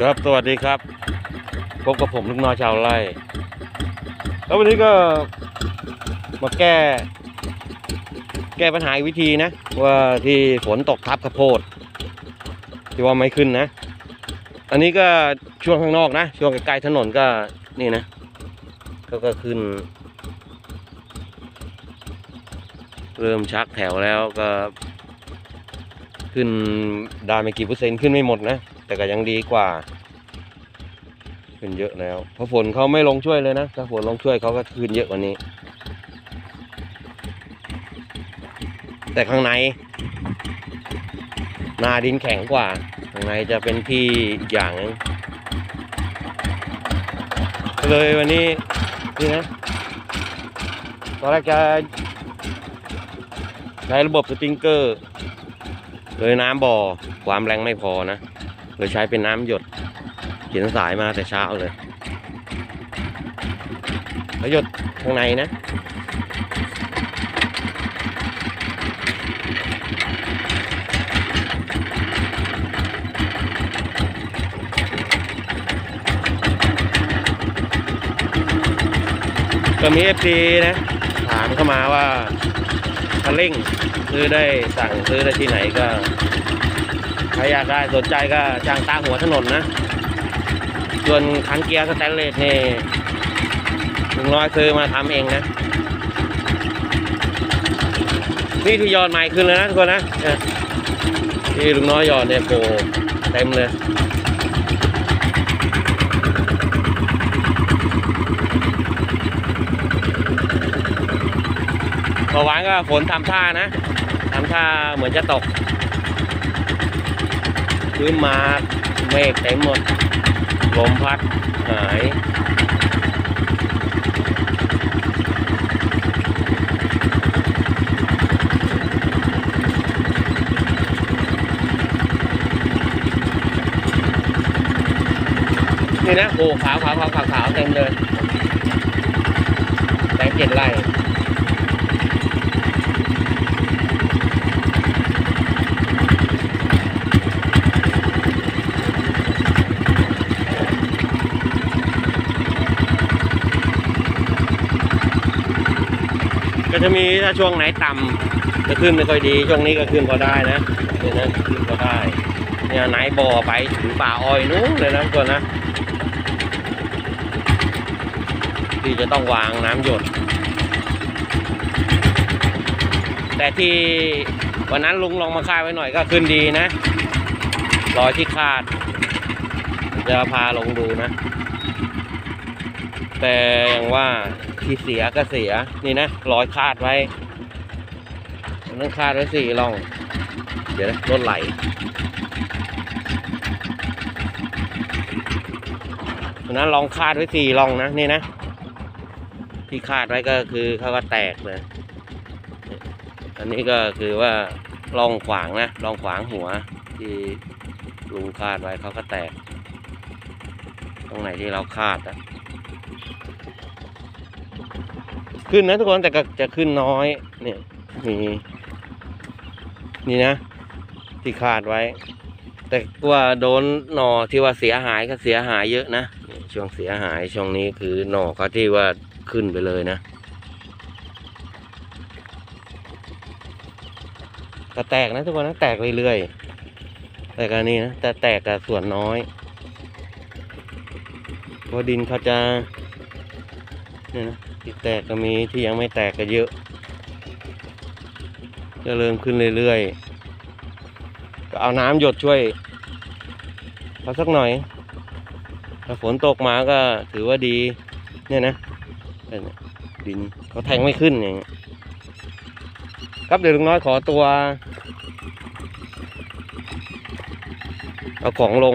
ครับสวัสดีครับพบกับผมลุงน้อยชาวไร่แล้ววันนี้ก็มาแก้ แก้ปัญหาอีกวิธีนะ ว่าที่ฝนตกทับข้าวโพดที่ว่าไม่ขึ้นนะ อันนี้ก็ช่วงข้างนอกนะ ช่วงใกล้ๆถนนก็นี่นะก็ก็ขึ้น เริ่มชักแถวแล้วก็ ขึ้นได้ไม่กี่เปอร์เซ็นต์ขึ้นไม่หมดนะ แต่ก็ยังดีกว่าขึ้นเยอะแล้ว เพราะฝนเขาไม่ลงช่วยเลยนะ ถ้าฝนลงช่วยเขาก็ขึ้นเยอะกว่านี้ แต่ข้างใน นาดินแข็งกว่า ข้างในจะเป็นที่อีกอย่างนึงเลยวันนี้นี่นะตอนแรกจะใช้ระบบสปริงเกอร์ เลยน้ำบ่อความแรงไม่พอนะ เลยใช้เป็นน้ำหยดเขียนสายมาแต่เช้าเลยแล้วหยดข้างในนะก็มีเอฟซีนะ ถามเข้ามาว่าคันเร่งซื้อได้สั่งซื้อได้ที่ไหนก็ ครอยากได้สนใจก็จ้างตาหัวถนนนะ ส่วนคันเกียร์สแตนเลสนี่ลุงน้อยซื้อมาทำเองนะ นี่ที่ยอดใหม่ขึ้นเลยนะทุกคนนะนี่ยที่ลุงน้อยยอดเนี่ยโปเต็มเลยเมื่อวานก็ฝนทำท่านะทำท่าเหมือนจะตก พื้นมาเมฆเต็มหมดลมพัดหายนี่นะโอ้ขาวขาวขาวขาวเต็มเลยแตงเจ็ดไร่ ก็จะมีถ้าช่วงไหนต่ำจะขึ้นไม่ค่อยดี ช่วงนี้ก็ขึ้นพอได้นะเนี่ยนะขึ้นพอได้ เนี่ยไหนบ่อไปถึงป่าอ้อยนู้นเลยนะทุกคนนะ ที่จะต้องวางน้ำหยด แต่ที่วันนั้นลุงลองมาคาดไว้หน่อยก็ขึ้นดีนะรอยที่คาดจะพาลงดูนะ แต่อย่างว่า ที่เสียก็เสียนี่นะรอยคาดไว้ต้องคาดไว้สี่ร่อง เดี๋ยวนะรถไหลนนั้นลองคาดไว้สี่ร่องนะนี่นะ ที่คาดไว้ก็คือเขาก็แตกเลยอันนี้ก็คือว่าร่องขวางนะร่องขวางหัว ที่ลุงคาดไว้เขาก็แตก ตรงไหนที่เราคาดอะ ขึ้นนะทุกคนแต่ก็จะขึ้นน้อยเนี่ยมีนี่นะ ที่คาดไว้ แต่ว่าโดนหน่อที่ว่าเสียหายก็เสียหายเยอะนะช่วงเสียหายช่วงนี้คือหน่อเขาที่ว่าขึ้นไปเลยนะก็แตกนะทุกคนนะแตกเรื่อยๆแต่กันนี้นะแต่แตกกับส่วนน้อยเพราะดินเขาจะเนี่ยนะ ที่แตกก็มีที่ยังไม่แตกก็เยอะจะเริ่มขึ้นเรื่อยๆ ก็เอาน้ำหยดช่วยเขาสักหน่อย ถ้าฝนตกมาก็ถือว่าดี เนี่ยนะดินเขาแทงไม่ขึ้นอย่างเงี้ยครับเดี๋ยวลุงน้อยขอตัว เอาของลง